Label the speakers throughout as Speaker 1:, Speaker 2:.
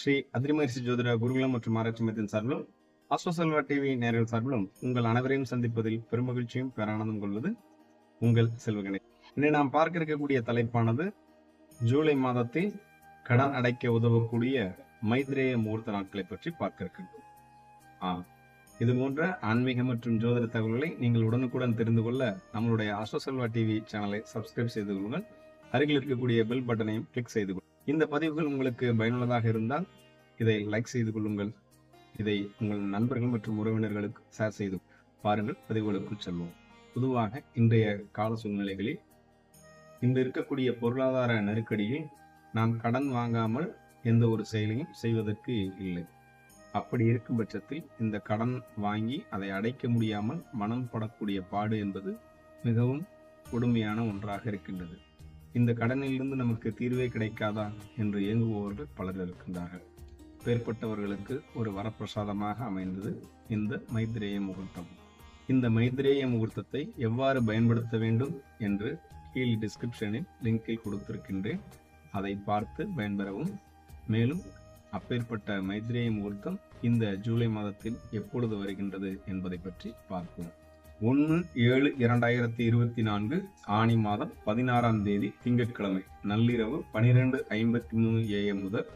Speaker 1: ஸ்ரீ அதிரிமரிசி ஜோதிட குருகுலம் மற்றும் ஆராய்ச்சி மையத்தின் சார்பிலும் அஸ்வசல்வா டிவி நேரில் சார்பிலும் உங்கள் அனைவரையும் சந்திப்பதில் பெருமகிழ்ச்சியும் பேரானந்தம் கொள்வது உங்கள் செல்வகணே. இன்னை நாம் பார்க்க இருக்கக்கூடிய தலைப்பானது ஜூலை மாதத்தில் கடன் அடைக்க உதவக்கூடிய மைத்ரேய முகூர்த்த நாட்களை பற்றி பார்க்க இருக்கின்றோம். ஆ இது போன்ற ஆன்மீக மற்றும் ஜோதிட தகவல்களை நீங்கள் உடனுக்குடன் தெரிந்து கொள்ள நம்மளுடைய அஸ்வசல்வா டிவி சேனலை சப்ஸ்கிரைப் செய்து கொள்ளுங்கள். அருகில் இருக்கக்கூடிய பெல் பட்டனையும் கிளிக் செய்து கொள்ளுங்கள் இந்த பதிவுகள் உங்களுக்கு பயனுள்ளதாக இருந்தால் இதை லைக் செய்து கொள்ளுங்கள். இதை உங்கள் நண்பர்கள் மற்றும் உறவினர்களுக்கு ஷேர் செய்து பாருங்கள். பதிவுகளுக்குள் செல்வோம். பொதுவாக இன்றைய கால சூழ்நிலைகளில் இன்று இருக்கக்கூடிய பொருளாதார நெருக்கடியில் நாம் கடன் வாங்காமல் எந்த ஒரு செயலையும் செய்வதற்கு இல்லை. அப்படி இருக்கும் பட்சத்தில் இந்த கடன் வாங்கி அதை அடைக்க முடியாமல் மனம் படக்கூடிய பாடு என்பது மிகவும் கொடுமையான ஒன்றாக இருக்கின்றது. இந்த கடனிலிருந்து நமக்கு தீர்வே கிடைக்காதா என்று இயங்குபவர்கள் பலர் இருக்கின்றார்கள். பேர்பட்டவர்களுக்கு ஒரு வரப்பிரசாதமாக அமைந்தது இந்த மைத்ரேய முகூர்த்தம். இந்த மைத்ரேய முகூர்த்தத்தை எவ்வாறு பயன்படுத்த வேண்டும் என்று கீழ் டிஸ்கிரிப்ஷனில் லிங்கில் கொடுத்திருக்கின்றேன். அதை பார்த்து பயன்பெறவும். மேலும் அப்பேற்பட்ட மைத்ரேய முகூர்த்தம் இந்த ஜூலை மாதத்தில் எப்பொழுது வருகின்றது என்பதை பற்றி பார்ப்போம். ஒன்று ஏழு இரண்டாயிரத்தி இருபத்தி நான்கு ஆணி மாதம் பதினாறாம் தேதி திங்கட்கிழமை. நள்ளிரவு பனிரெண்டு ஐம்பத்தி மூணு ஏஎம் முதல்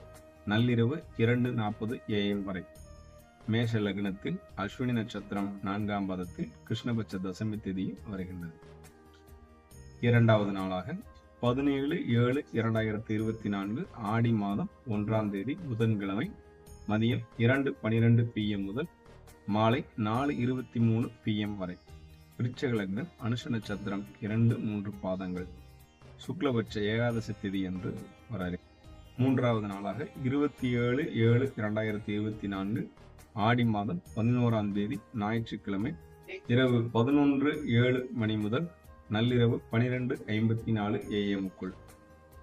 Speaker 1: நள்ளிரவு இரண்டு நாற்பது ஏஎம் வரை. மேஷ லக்னத்தில் அஸ்வினி நட்சத்திரம் நான்காம் பாதத்தில் கிருஷ்ணபட்ச தசமி திதியும் வருகின்றது. இரண்டாவது நாளாக பதினேழு ஏழு இரண்டாயிரத்தி இருபத்தி நான்கு ஆடி மாதம் ஒன்றாம் தேதி புதன்கிழமை மதியம் இரண்டு பனிரெண்டு பிஎம் முதல் மாலை நாலு இருபத்தி மூணு பிஎம் வரை. விருச்சகலக்னம் அனுஷ நட்சத்திரம் இரண்டு மூன்று பாதங்கள். சுக்லபட்ச ஏகாதசி திதி என்று வராரு மூன்றாவது நாளாக இருபத்தி ஏழு ஏழு இரண்டாயிரத்தி இருபத்தி நான்கு ஆடி மாதம் பதினோராம் தேதி ஞாயிற்றுக்கிழமை இரவு பதினொன்று ஏழு மணி முதல் நள்ளிரவு பனிரெண்டு ஐம்பத்தி நாலு ஏஎம்க்குள்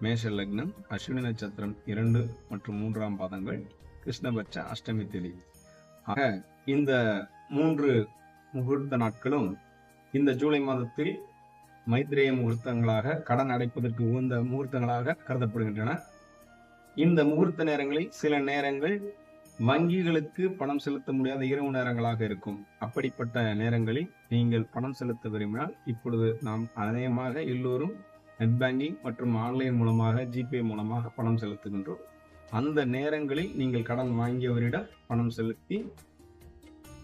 Speaker 1: மேஷ லக்னம் அஸ்வினி நட்சத்திரம் இரண்டு மற்றும் மூன்றாம் பாதங்கள் கிருஷ்ணபட்ச அஷ்டமி திதி. ஆக இந்த மூன்று முகூர்த்த நாட்களும் இந்த ஜூலை மாதத்தில் மைத்ரேய முகூர்த்தங்களாக கடன் அடைப்பதற்கு உகந்த முகூர்த்தங்களாக கருதப்படுகின்றன. இந்த முகூர்த்த நேரங்களில் சில நேரங்கள் வங்கிகளுக்கு பணம் செலுத்த முடியாத இரவு நேரங்களாக இருக்கும். அப்படிப்பட்ட நேரங்களில் நீங்கள் பணம் செலுத்த விரும்பினால் இப்பொழுது நாம் அநேகமாக எல்லோரும் நெட் பேங்கிங் மற்றும் ஆன்லைன் மூலமாக ஜிபே மூலமாக பணம் செலுத்துகின்றோம். அந்த நேரங்களில் நீங்கள் கடன் வாங்கியவரிடம் பணம் செலுத்தி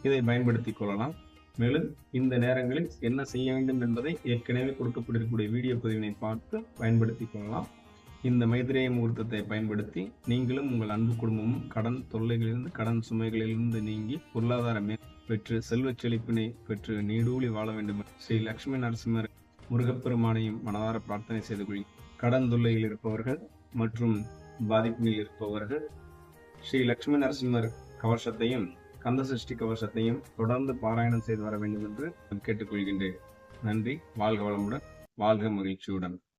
Speaker 1: இதை பயன்படுத்திக் கொள்ளலாம். மேலும் இந்த நேரங்களில் என்ன செய்ய வேண்டும் என்பதை ஏற்கனவே கொடுக்கப்பட்டிருக்கக்கூடிய வீடியோ பதிவினை பார்த்து பயன்படுத்திக் கொள்ளலாம். இந்த மைத்திரேய முகூர்த்தத்தை பயன்படுத்தி நீங்களும் உங்கள் அன்பு குடும்பமும் கடன் தொல்லைகளிலிருந்து கடன் சுமைகளிலிருந்து நீங்கி பொருளாதார மே பெற்று செல்வச் செழிப்பினை பெற்று நீடூழி வாழ வேண்டும். ஸ்ரீ லக்ஷ்மி நரசிம்மர் முருகப்பெருமானையும் மனதார பிரார்த்தனை செய்து கொள். கடன் தொல்லையில் இருப்பவர்கள் மற்றும் பாதிப்பில் இருப்பவர்கள் ஸ்ரீ லக்ஷ்மி நரசிம்மர் கவசத்தையும் கந்த சஷ்டி கவசத்தையும் தொடர்ந்து பாராயணம் செய்து வர வேண்டும் என்று கேட்டுக்கொள்கின்றேன். நன்றி. வாழ்க வளமுடன். வாழ்க மகிழ்ச்சியுடன்.